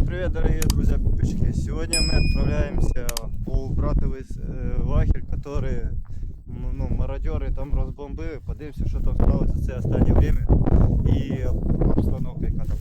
Всем привет, дорогие друзья подписчики. Сегодня мы отправляемся у братовый э, лагерь, который м, ну, мародеры там розбомбили. Подивимося, що там сталося за це останнє время і обстановка яка там.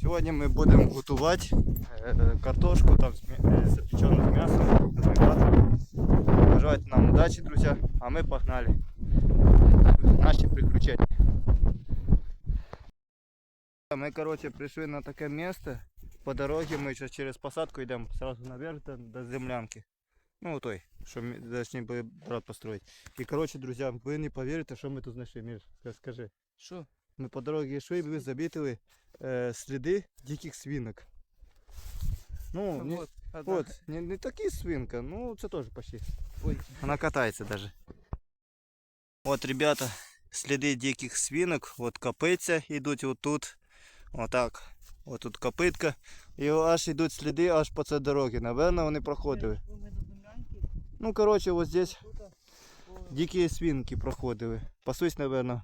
Сьогодні ми будемо готувати е, картошку там з м'я- е, запечене з м'ясом. з братом. Бажайте нам удачі, друзі, а ми погнали. Наші приключення. Мы, короче, пришли на такое место. По дороге мы сейчас через посадку идем сразу наверх до, до землянки. Ну, той, что мы должны были брат построить. И, короче, друзья, вы не поверите, что мы тут нашли, Миш, ска- скажи. Що? Ми по дорогі йшли, ви замітили е, сліди диких свинок. Ну, не, Вот, а, да. от, не, не такі свинка, ну це теж почти. Ой. Она катается даже. Вот, ребята, следы диких свинок. Вот копытся идут вот тут. Вот тут копитка. І аж йдуть сліди аж по цій дорогі. Наверно, вони проходили. Ну, короче, вот здесь дикі свинки проходили. Пасусь, наверно,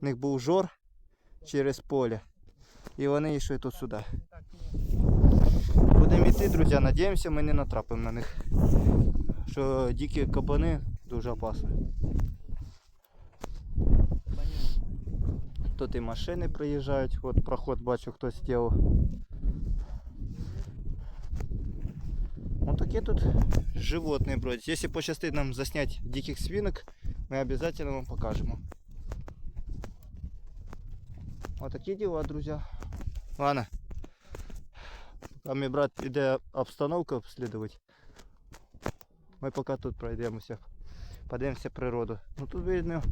в них був жор через поле. І вони йшли тут сюди. Будемо йти, друзі, надіємося, ми не натрапимо на них. Що дикі кабани дуже опасні. Тут і машини приїжджають, от проход бачу хтось зробив. Вот такие тут животные бродят. Если пощастит нам заснять диких свинок, мы обязательно вам покажем. Вот такие дела, друзья. Ладно. А мій брат іде обстановку обслідувати. Ми поки тут пройдемося. Подивимося природу. Ну тут видно,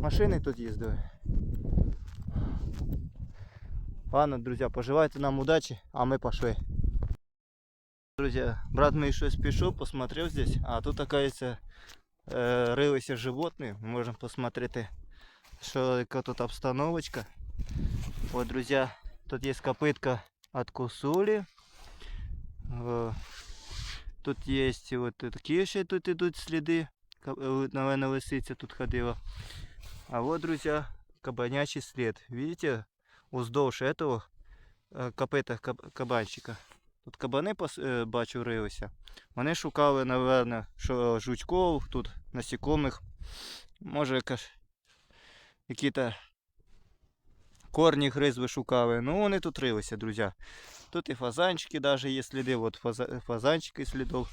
машини тут їздили. Ладно, друзья, пожелайте нам удачи, а мы пошли. Друзья, брат мой еще спешил, посмотрел здесь, а тут, оказывается, э, рылися животные. Мы можем посмотреть, что яка тут обстановочка. Вот, друзья, тут есть копытка от кусули. Э, Тут есть вот такие ще тут идут следы. Э, Наверное, лисиця тут ходила. А вот, друзья, кабанячий след. Видите, уздовж этого е, копита кабанчика. Тут кабани е, бачу рилися. Вони шукали, напевно, що жучков, тут насікомих. Може які-то корні гризви шукали. Ну вони тут рилися, друзі. Тут і фазанчики навіть є сліди, от фазанчики слідов.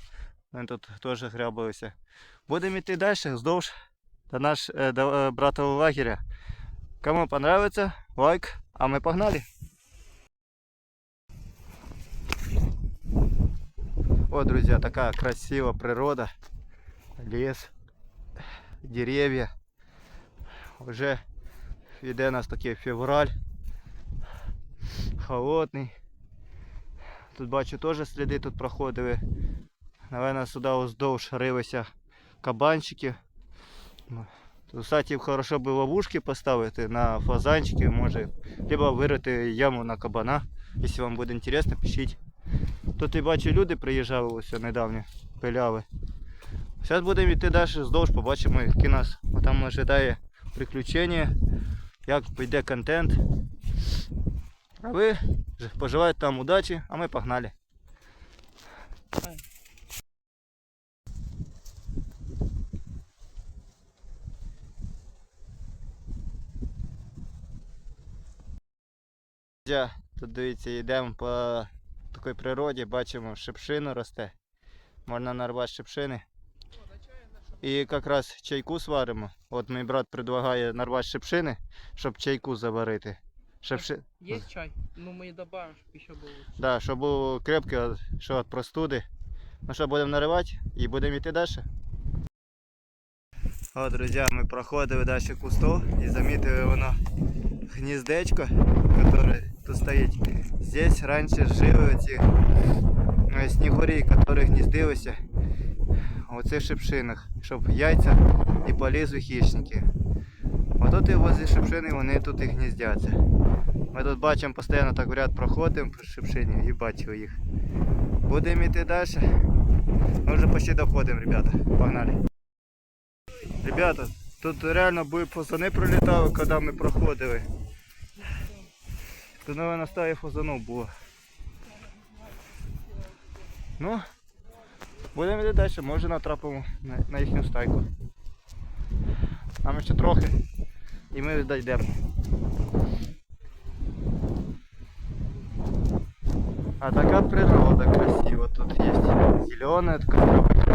Вони тут теж грабилися. Будемо йти далі вздовж до наш е, до братового лагеря. Кому понравится, лайк, а мы погнали. Вот, друзья, такая красивая природа. Лес, деревья. Уже йде у нас такий февраль. Холодний. Тут бачу теж сліди тут проходили. Наверное, сюди уздовж рилися кабанчики. Тут, Кстати, хорошо би ловушки поставити на фазанчики, може, либо вирити яму на кабана. Якщо вам буде інтересно, пишіть. Тут і бачу, люди приїжджали ось недавно, пиляли. Зараз будемо йти далі вздовж, побачимо, які нас там ожидає приключення, як піде контент. А ви пожелайте нам удачі, а ми погнали. тут дивіться, йдемо по такій природі, бачимо, шипшина росте. Можна нарвати шипшини. І якраз чайку сваримо. От мій брат предлагає нарвати шипшини, щоб чайку заварити. Шипши... Есть чай? Ну мы и добавим, чтобы еще было. лучше. Да, щоб було крепке, от- що від простуди. Ну що, будемо наривати і будемо йти далі. О, друзі, ми проходили далі кустов і замітили воно гніздечко, яке тут стоїть. Здесь раніше жили ці е, снігурі, які гніздилися у цих шипшинах, щоб яйця і полізли хищники. Отут і возле шипшини вони тут і гніздяться. Ми тут бачимо постійно так в ряд проходимо по шипшині і бачимо їх. Будемо йти далі. Ми вже почти доходимо, ребята. Погнали. Ребята, тут реально були фазани пролітали, коли ми проходили. Тут, наверное, стає фазанов було. Ну, будемо йти далі, може натрапимо на, їхню стайку. Нам ще трохи і ми дійдемо. А така природа красива тут є. Зелена така травичка.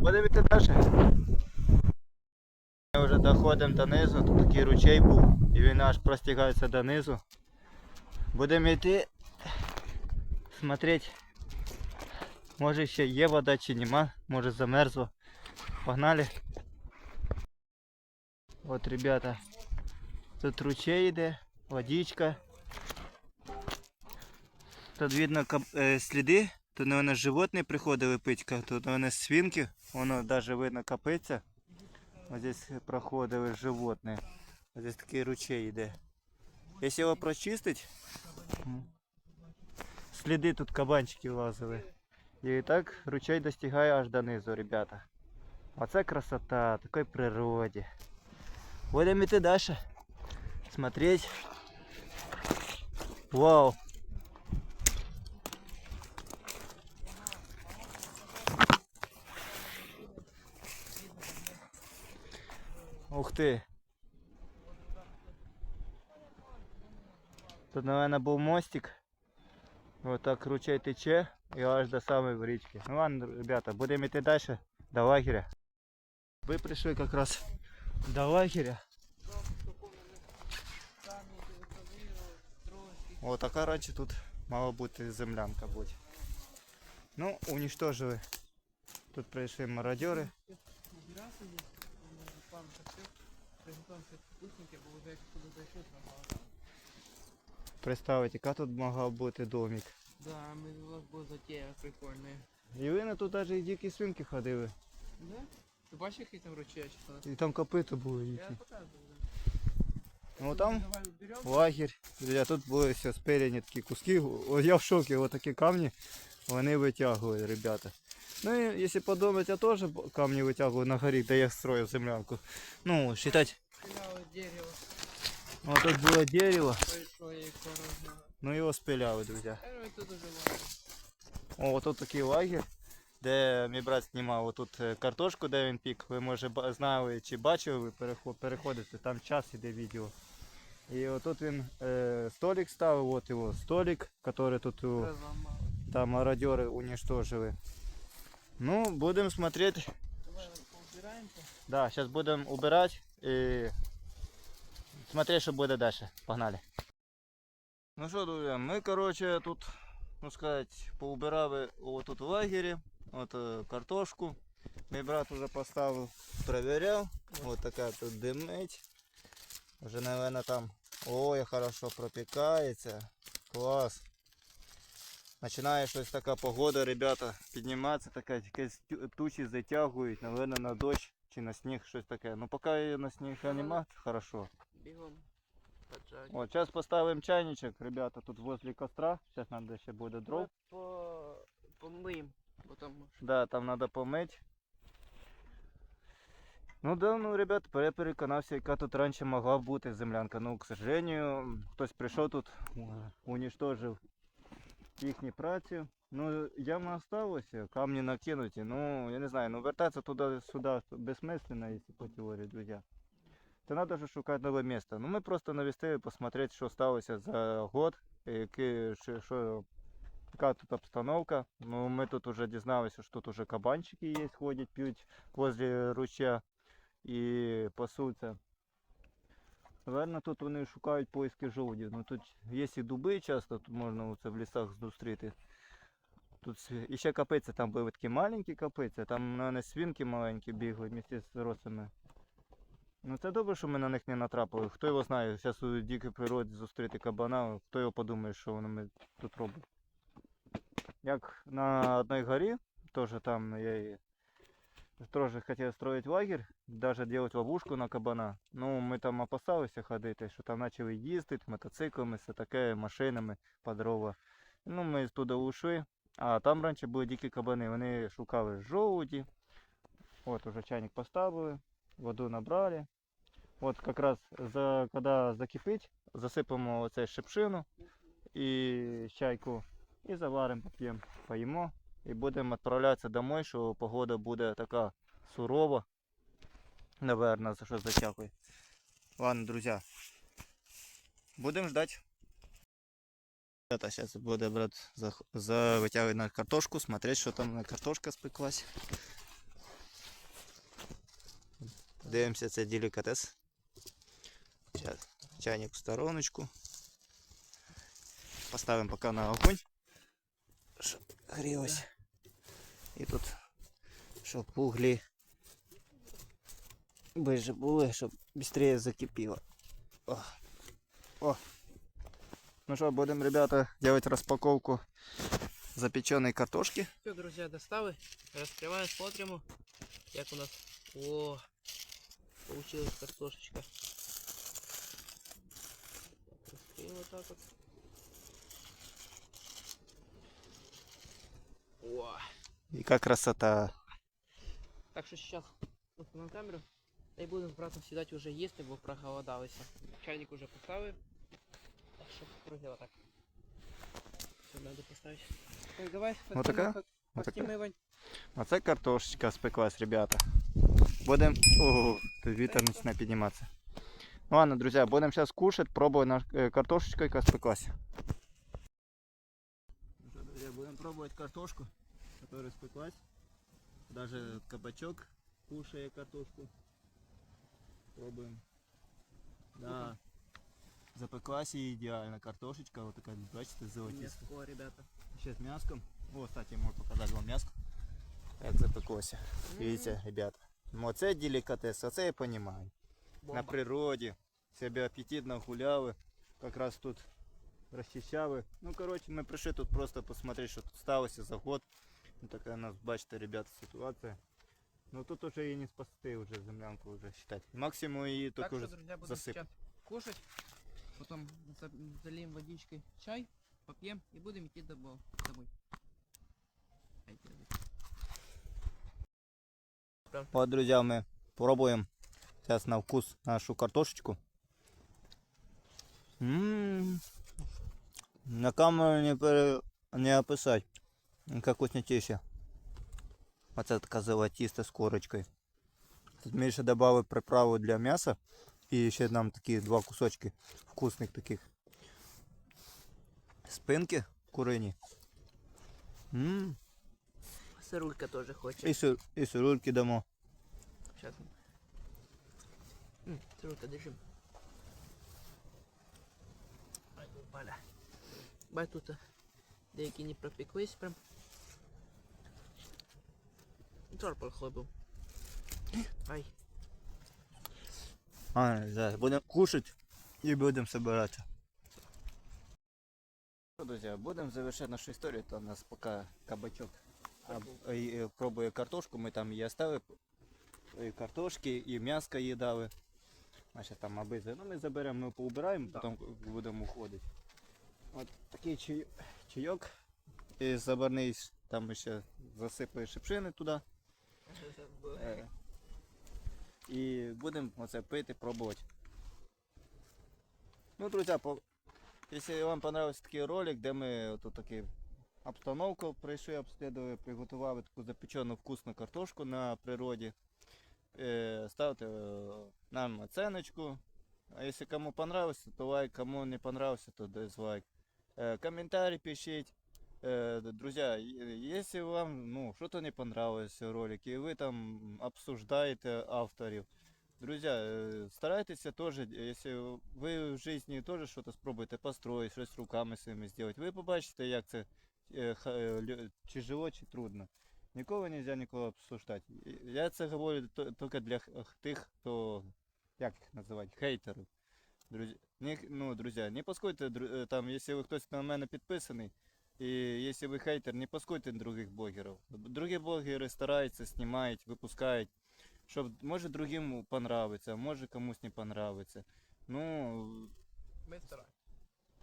Будемо йти далі. Доходимо до тут такий ручей був, і він аж простягається до низу. Будемо йти смотреть. Може ще є вода чи нема, може замерзло. Погнали. От, ребята, тут ручей йде, водичка. Тут видно е, сліди. Тут, наверное, животні приходили пить, ка- тут, наверное, свинки. Воно даже видно копиться. Ось здесь проходили животні. Ось здесь такий ручей йде. Якщо його прочистить, м, сліди тут кабанчики лазили. І так ручей достигає аж донизу, ребята. Оце красота, такой природі. Будемо йти далі. Смотреть. Вау. Ух ти. Тут, наверное, був мостик. Вот так ручей тече і аж до самої річки. Ну ладно, ребята, будемо йти далі до лагеря. Ви прийшли якраз до лагеря. О, така раніше тут мала бути землянка бути. Ну, уничтожили. Тут прийшли мародери. План закрыл. Приготовим все бо уже як туди зайшли, там багато. Представити, яка тут могла бути домик. Да, ми у вас була затея прикольна. І ви на тут навіть і дикі свинки ходили. Да? Ти бачиш, який там що? І там копита були Я їхні. показую, да. Ну там Давай лагерь. Друзі, тут були все спилені такі куски. О, я в шокі, ось такі камні вони витягували, ребята. Ну і якщо подумати, я теж б- камні витягував на горі, де я строїв землянку. Ну, считать, дерево, вот тут було дерево, ну його спиляли, тут лагерь. О, тут такий лагерь, де мій брат знімав отут е, картошку, де він пік. Ви може знали чи бачили, ви переходите, там час іде відео. І отут він е, столик ставив, от його столик, який тут там мародери уничтожили. Ну, будемо смотреть. Давай поубираемся. Да, сейчас будем убирать и смотреть, что будет дальше. Погнали. Ну що, друзі, ми, короче, тут, ну сказать, поубирали отут в лагері, от е, картошку. Мій брат уже поставив, проверяв. Вот така тут димить. Вже, наверное, там, ой, хорошо пропікається. Клас. Починає щось така погода, ребята, підніматися, така якась тю- тучі затягують, наверное, на дощ чи на сніг, щось таке. Ну поки на сніг нема, хорошо. Бігом. От, зараз поставимо чайничок, ребята, тут возле костра. Зараз треба ще буде дров. По... Помиємо, бо там Да, там треба помити. Ну да, ну, ребята, я переконався, яка тут раніше могла бути землянка. Ну, к сожалению, хтось прийшов тут, уничтожив їхні праці. Ну, яма осталася, камні накинуті. Ну, я не знаю, ну вертатися туди-сюди безсмисленно, якщо по теорії, друзі. Це треба ж шукати нове місце. Ну, ми просто навістили посмотрети, що сталося за год, які, що, що Така тут обстановка. Ну, ми тут уже дізналися, що тут уже кабанчики є, ходять, п'ють возле ручя і пасуться. Наверно, тут вони шукають поиски жовдів. Ну тут є і дуби часто, тут можна це в лісах зустріти. Тут і ще капиця, там були такі маленькі капиці, там, наверное, свинки маленькі бігли вместе з росами. Ну це добре, що ми на них не натрапили. Хто його знає, зараз у дикій природі зустріти кабана, хто його подумає, що вони тут робимо. Як на одной горе, тоже там я тоже хотел строить лагерь, даже делать ловушку на кабана. Ну, ми там опасалися ходити, що там почали їздити мотоциклами, все таке, машинами по дрова. Ну, ми туди ушли. А там раніше були дикі кабани, вони шукали жовуді. От уже чайник поставили, воду набрали. От якраз за, коли закипить, засипаємо оце шипшину і чайку І заваримо, поп'ємо, поїмо. І будемо відправлятися домой, що погода буде така сурова. Наверно, за що затягує. Ладно, друзья. Будем ждать. Это сейчас буде брат за, за вытягивать на картошку, смотреть, что там на картошка спеклась. Дивимося, це делікатес. Сейчас чайник в стороночку. Поставимо поки на огонь. Щоб грілось. І тут, щоб углі ближе були, щоб швидше закипіло. О. О. Ну что, будем, ребята, делать распаковку запеченной картошки. Все, друзья, доставы. Раскрываем, смотрим, как у нас. О, получилась картошечка. Раскрыли вот так вот. О, И как красота. так що сейчас установим камеру. Та й будемо з братом сідати вже їсти, бо проголодалися. Чайник уже поставив. Так що, друзі, отак. Все, надо поставити. Так, давай, Вот такая? Фатима, Вот такая? Фатима, Ивань. А це картошечка спеклась, ребята. Будем... Ого, тут вітер починає підніматися. Ну ладно, друзья, будем сейчас кушать, пробовать наш э, картошечку, яка спеклась. Ну что, друзья, будем пробовать картошку, которая спеклась. Даже кабачок кушает картошку. Пробуем. Да. Запеклась и идеально. Картошечка вот такая, бачите, золотистая. Мяско, ребята. Ще з м'яском. О, кстати, можу показати вам м'яско. Як запеклося. Видите, ребята. Ну, оце делікатес, оце я розумію. Бомба. На природі. Себе апетитно гуляли. Якраз тут розчищали. Ну, коротше, ми прийшли тут просто посмотреть, що тут сталося за год. Ну, така у нас, бачите, ребята, ситуація. Ну тут уже її не спасти, вже землянку вже считать. Максимум її Так тільки что, вже друзья, будем засип. сейчас кушать. Потом за- зальем водичкой чай, попьем и будем идти домой. домой. Ай, держи. Вот, друзья, мы пробуем сейчас на вкус нашу картошечку. М, На камеру не, пере... не описать. Как вкуснятіше. Оце така золотиста з корочкою. Тут ми ще додали приправу для м'яса. І ще нам такі два кусочки вкусних таких спинки курині. М, Сырулька тоже хочет. І, сир, і сирульки дамо. Сейчас. Сырулька, держи. Ай, Валя. Бай тут деякі не пропеклись прям Жар плохой был. Ай. А, да, будем кушать и будем собираться. Ну, друзья, будем завершать нашу историю. Это у нас пока кабачок об- и, э, пробуя картошку. Мы там и оставили и картошки, и мяско їдали. Значить там обизи. Ну ми заберемо, ми поубираємо, Да. потім будемо уходити. От такий чай, чайок. І забарний там ще засипаю шипшини туди. Е, І будемо оце пити, пробувати. Ну, друзі, по... якщо вам понравився такий ролик, де ми тут такі обстановку прийшли, обслідували, приготували таку запечену вкусну картошку на природі. Е, ставте е, нам оценочку. А якщо кому понравилось, то лайк, кому не понравился, то дизлайк. Е, комментарий пишіть. Э, д- друзья, е- если вам ну, что-то не понравилось в ролике, и вы там обсуждаете авторов, друзья, э, старайтесь тоже, если ви в жизни тоже что-то спробуєте построить, щось руками своїми сделать, ви побачите, як це е, ха- е, лю- чи жило, чи трудно. Ніколи нельзя нікого обсуждати. І Я це говорю то- тільки для х- тих, хто, як їх називати, хейтерів. Друзі, не, х- ну, друзі, не паскуйте, дру- е, там, якщо ви хтось на мене підписаний, і якщо ви хейтер, не паскуйте других блогерів. Другі блогери стараються, знімають, випускають, щоб може другим понравиться, може комусь не понравиться. Ну, Мы стараемся.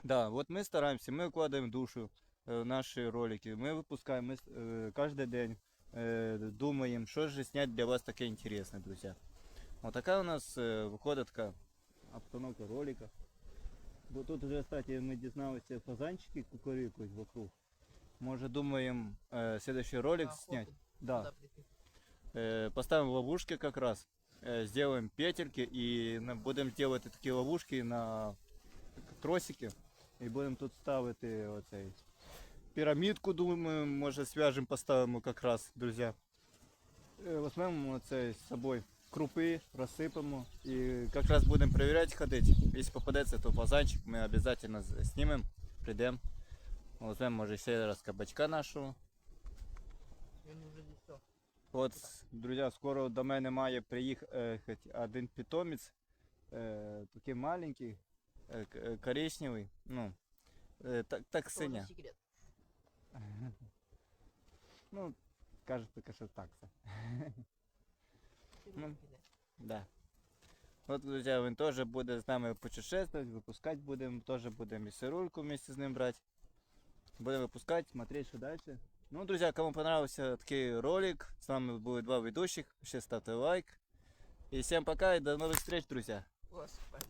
да, вот мы стараемся, мы вкладываем душу э, в наши ролики, мы выпускаем мы, с- э, каждый день, э, думаем, что же снять для вас такое интересное, друзья. Вот такая у нас э, выходит такая обстановка ролика. Вот тут уже, кстати, мы дізналися фазанчики кукурикують вокруг. Может, думаем э, следующий ролик На снять? охоту Да. туди прийти. Э, поставим ловушки как раз. Э, сделаем петельки и на- будем делать такие ловушки на тросики. І будемо тут ставити оцей пірамідку, думаю, може зв'яжемо, поставимо якраз, друзі. Е, Візьмемо оце з Собою крупи, розсипемо і якраз будемо перевіряти ходити. Якщо попадеться, то фазанчик ми обов'язково з- знімемо, прийдемо. Візьмемо, може, ще раз кабачка нашого. Він вже десь все. От, друзі, скоро до мене має приїхати один питомець, е, такий маленький, е, к- е, коричневий, ну, е, так, так синя. Ну, кажуть, таке, що так це. Ну. Да. От, друзі, він теж буде з нами путешествувати, випускати будемо, теж будемо і сирульку вместе з ним брати. Будемо випускати, смотреть, що далі. Ну, друзі, кому понравився такий ролик, з вами були два ведущих, ще ставте лайк. І всім пока і до нових встреч, друзі. Господи.